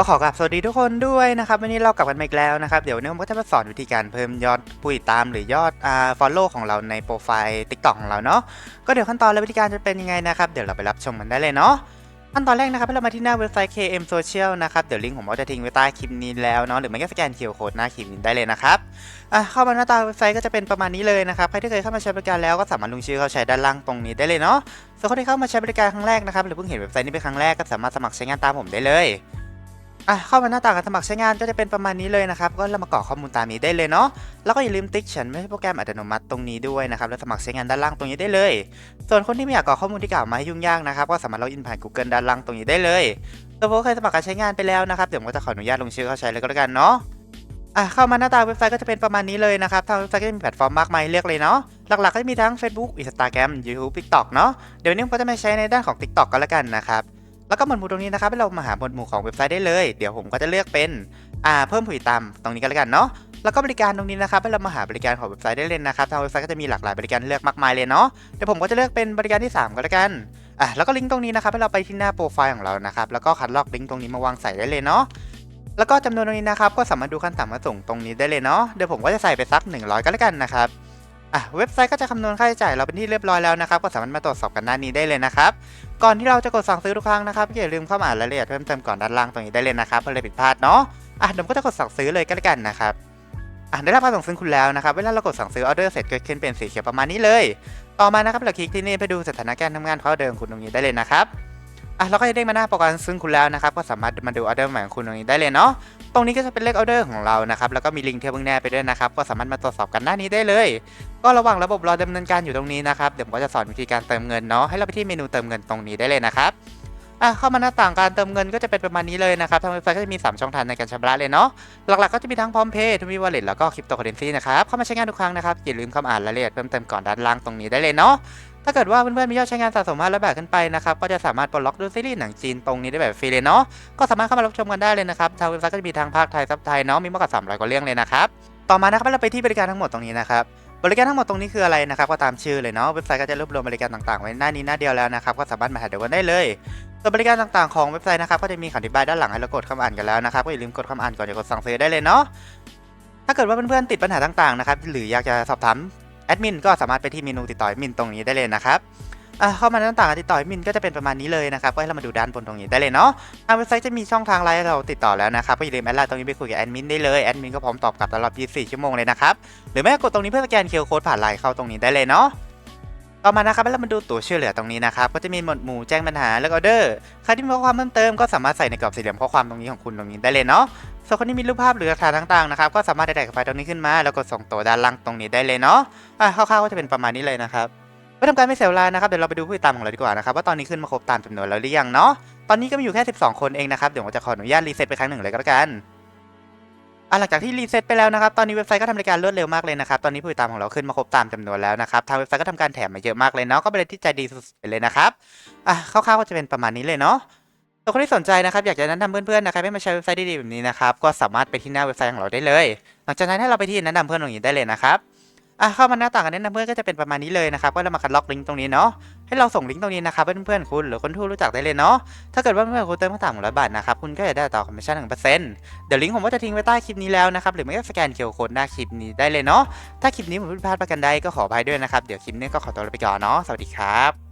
ก็ขอกราบสวัสดีทุกคนด้วยนะครับวันนี้เรากลับกันมาอีกแล้วนะครับ เดี๋ยววันนี้ผมก็จะมาสอนวิธีการเพิ่มยอดผู้ติดตามหรือยอดอ่า follow ของเราในโปรไฟล์ TikTok ของเราเนาะก็เดี๋ยวขั้นตอนและวิธีการจะเป็นยังไงนะครับเดี๋ยวเราไปรับชมกันได้เลยเนาะขั้นตอนแรกนะครับให้เรามาที่หน้าเว็บไซต์ KM Social นะครับ เดี๋ยวลิงก์ผมก็จะทิ้งไว้ใต้คลิปนี้แล้วเนาะหรือไม่ก็สแกน QR Code หน้าคลิปนี้ได้เลยนะครับอะเข้ามาหน้าตาเว็บไซต์ก็จะเป็นประมาณนี้เลยนะครับใครที่เคยเข้ามาใช้บริการแล้วก็สามารถลงชื่อเข้าใช้ด้านล่างตรงนี้ได้เลยเนาะส่วนคนที่เข้ามาใช้บริการครั้งแรกนะครับหรือเพิ่งเห็นเว็บไซต์นี้เป็นครั้งแรกก็สามารถสมัครใช้งานตามผมได้เลย อะเข้ามาหน้าต่างการสมัครใช้งานก็จะเป็นประมาณนี้เลยนะครับ ก็เรามากรอกข้อมูลตามนี้ได้เลยเนาะแล้วก็อย่าลืมติ๊กฉันไม่ใช่โปรแกรมอัตโนมัติตรงนี้ด้วยนะครับแล้วสมัครใช้งานด้านล่างตรงนี้ได้เลย ส่วนคนที่ไม่อยากกรอกข้อมูลที่กล่าวมาให้ยุ่งยากนะครับก็สามารถล็อกอินผ่าน Google ด้านล่างตรงนี้ได้เลยถ้าพวกเคยสมัครการใช้งานไปแล้วนะครับเดี๋ยวผมก็จะขออนุญาตลงชื่อเข้าใช้เลยก็แล้วกันเนาะอะเข้ามาหน้าตาเว็บไซต์ก็จะเป็นประมาณนี้เลยนะครับ ทางเว็บไซต์ก็จะมีแพลตฟอร์มมากมายเลือกเลยเนาะ หลักๆก็จะมีทั้ง Facebook Instagram YouTube TikTok เนาะ เดี๋ยวนี้ผมก็จะมาใช้ในด้านของ TikTok ก็แล้วกันนะครับ แล้วก็หมวดหมู่ตรงนี้นะครับให้เรามาหาหมวดหมู่ของเว็บไซต์ได้เลย เดี๋ยวผมก็จะเลือกเป็นอ่าเพิ่มผู้ติดตามตรงนี้กันแล้วกันเนาะ แล้วก็บริการตรงนี้นะครับให้เรามาหาบริการของเว็บไซต์ได้เลยนะครับ ทางเว็บไซต์ก็จะมีหลากหลายบริการเลือกมากมายเลยเนาะ เดี๋ยวผมก็จะเลือกเป็นบริการที่ 3 ก็แล้วกันอะแล้วก็ลิงก์ตรงนี้นะครับให้เราไปที่หน้าโปรไฟล์ของเรานะครับ แล้วก็คัดลอกลิงก์ตรงนี้มาวางใส่ได้เลยเนาะ แล้วก็จำนวนตรงนี้นะครับก็สามารถดูขั้นต่ำมาส่งตรงนี้ได้เลยเนาะ เดี๋ยวผมก็จะใส่ไปสัก 100 ก็แล้วกันนะครับ อะเว็บไซต์ก็จะคำนวณค่าใช้จ่ายเราเป็นที่เรียบร้อยแล้วนะครับ ก็สามารถมาตรวจสอบกันหน้านี้ได้เลยนะครับ ก่อนที่เราจะกดสั่งซื้อทุกครั้งนะครับอย่าลืมเข้ามาอ่านรายละเอียดเพิ่มเติมก่อนด้านล่างตรงนี้ได้เลยนะครับเพื่อเลยผิดพลาดเนาะอะเดี๋ยวก็จะกดสั่งซื้อเลยก็แล้วกันนะครับอะได้รับการสั่งซื้อคุณแล้วนะครับเวลาเรากดสั่งซื้อออเดอร์เสร็จก็ขึ้นเป็นสีเขียวประมาณนี้เลย ต่อมานะครับเราคลิกที่นี่ไปดูสถานการณ์ทำงานของออเดอร์ของคุณตรงนี้ได้เลยนะครับ อะเราก็จะได้มาหน้าโปรแกรมซึ่งคุณแล้วนะครับ ก็สามารถมาดูออเดอร์ใหม่ของคุณตรงนี้ได้เลยเนาะตรงนี้ก็จะเป็นเลขออเดอร์ของเรานะครับแล้วก็มีลิงก์เทเบิลแนบไปด้วยนะครับก็สามารถมาตรวจสอบกันหน้านี้ได้เลย ก็ระหว่างระบบรอดำเนินการอยู่ตรงนี้นะครับเดี๋ยวผมก็จะสอนวิธีการเติมเงินเนาะให้เราไปที่เมนูเติมเงินตรงนี้ได้เลยนะครับอะเข้ามาหน้าต่างการเติมเงินก็จะเป็นประมาณนี้เลยนะครับทางเว็บไซต์ก็จะมี 3 ช่องทางในการชำระเลยเนาะหลักๆก็จะมีทั้งพร้อมเพย์ทูมีวอลเล็ตแล้วก็คริปโตเคอเรนซีนะครับเข้ามาใช้งานทุกครั้งนะครับอย่าลืมเข้ามาอ่านรายละเอียดเพิ่มเติมก่อนด้านล่างตรงนี้ได้เลยเนาะ ถ้าเกิดว่าเพื่อนๆมียอดใช้งานสะสม500บาทขึ้นไปนะครับก็จะสามารถปลดล็อกดูซีรีส์หนังจีนตรงนี้ได้แบบฟรีเลยเนาะก็สามารถเข้ามารับชมกันได้เลยนะครับทางเว็บไซต์ก็จะมีทางภาคไทยซับไทยเนาะมีมากกว่า300กว่าเรื่องเลยนะครับต่อมานะครับเราไปที่บริการทั้งหมดตรงนี้นะครับบริการทั้งหมดตรงนี้คืออะไรนะครับก็ตามชื่อเลยเนาะเว็บไซต์ก็จะรวบรวมบริการต่างๆไว้หน้านี้หน้าเดียวแล้วนะครับก็สามารถมาหาดูกันได้เลยส่วนบริการต่างๆของเว็บไซต์นะครับก็จะมีคำอธิบายด้านหลังให้เรากดคำอ่านกันแล้วนะครับก็อย่าลืมกดคำอ่านก่อนจะกดสั่งซื้อได้เลยเนาะถ้าเกิดว่าเพื่อนๆติดปัญหาต่างๆนะครับหรืออยากจะสอบถาม แอดมินก็สามารถไปที่เมนูติดต่อแอดมินตรงนี้ได้เลยนะครับเข้ามาในต่างการติดต่อแอดมินก็จะเป็นประมาณนี้เลยนะครับก็ให้เรามาดูด้านบนตรงนี้ได้เลยเนาะทางเว็บไซต์จะมีช่องทางไลน์เราติดต่อแล้วนะครับก็อย่าลืมแอดไลน์ตรงนี้ไปคุยกับแอดมินได้เลยแอดมินก็พร้อมตอบกลับตลอด 24 ชั่วโมงเลยนะครับหรือไม่กดตรงนี้เพื่อสแกน QR Code ผ่านไลน์เข้าตรงนี้ได้เลยเนาะ ต่อมานะครับให้เรามาดูตัวช่วยเหลือตรงนี้นะครับก็จะมีหมวดหมู่แจ้งปัญหาและออเดอร์ใครที่มีข้อความเพิ่มเติมก็สามารถใส่ในกรอบสี่เหลี่ยมข้อความตรงนี้ของคุณตรงนี้ได้เลยเนาะส่วนคนที่มีรูปภาพหรือหลักฐานต่างๆนะครับก็สามารถได้ไฟล์ตรงนี้ขึ้นมา แล้วกดส่งตัวด้านล่างตรงนี้ได้เลยเนาะอะคร่าวๆก็จะเป็นประมาณนี้เลยนะครับเพื่อทำการไม่เสียเวลานะครับเดี๋ยวเราไปดูผู้ติดตามของเราดีกว่านะครับว่าตอนนี้ขึ้นมาครบตามจำนวนแล้วหรือยังเนาะตอนนี้ก็มีอยู่แค่ 12 คนเองนะครับเดี๋ยวผมจะขออนุญาตรีเซ็ตไปครั้งหนึ่งเลยก็แล้วกัน อะหลังจากที่รีเซ็ตไปแล้วนะครับ ตอนนี้เว็บไซต์ก็ทำรายการรวดเร็วมากเลยนะครับ ตอนนี้ผู้ติดตามของเราขึ้นมาครบตามจำนวนแล้วนะครับ ทางเว็บไซต์ก็ทำการแถมมาเยอะมากเลยเนาะ ก็เป็นอะไรที่ใจดีสุดๆเลยนะครับ อะคร่าวๆก็จะเป็นประมาณนี้เลยเนาะส่วนคนที่สนใจนะครับ อยากจะแนะนำเพื่อนๆนะครับให้มาใช้เว็บไซต์ดีๆแบบนี้นะครับ ก็สามารถไปที่หน้าเว็บไซต์ของเราได้เลย หลังจากนั้นให้เราไปที่แนะนำเพื่อนตรงนี้ได้เลยนะครับ อะเข้ามาหน้าต่างกันแนะนำเพื่อนก็จะเป็นประมาณนี้เลยนะครับก็เรามาคัดล็อกลิงก์ตรงนี้เนาะให้เราส่งลิงก์ตรงนี้นะครับเพื่อนๆคุณหรือคนที่รู้จักได้เลยเนาะถ้าเกิดว่าเพื่อนๆคุณเติมมาต่ำกว่งร้อยบาทนะครับคุณก็จะได้ต่อคอมมิชชั่นหนึ่งเปอร์เซ็นต์เดี๋ยวลิงก์ผมก็จะทิ้งไว้ใต้คลิปนี้แล้วนะครับหรือไม่ก็สแกนเคอร์โค้ดหน้าคลิปนี้ได้เลยเนาะถ้าคลิปนี้ผมผิดพลาดประกันใดก็ขออภัยด้วยนะครับเดี๋ยวคลิปนี้ก็ขอตัวลาไปก่อนเนาะสวัสดีครับ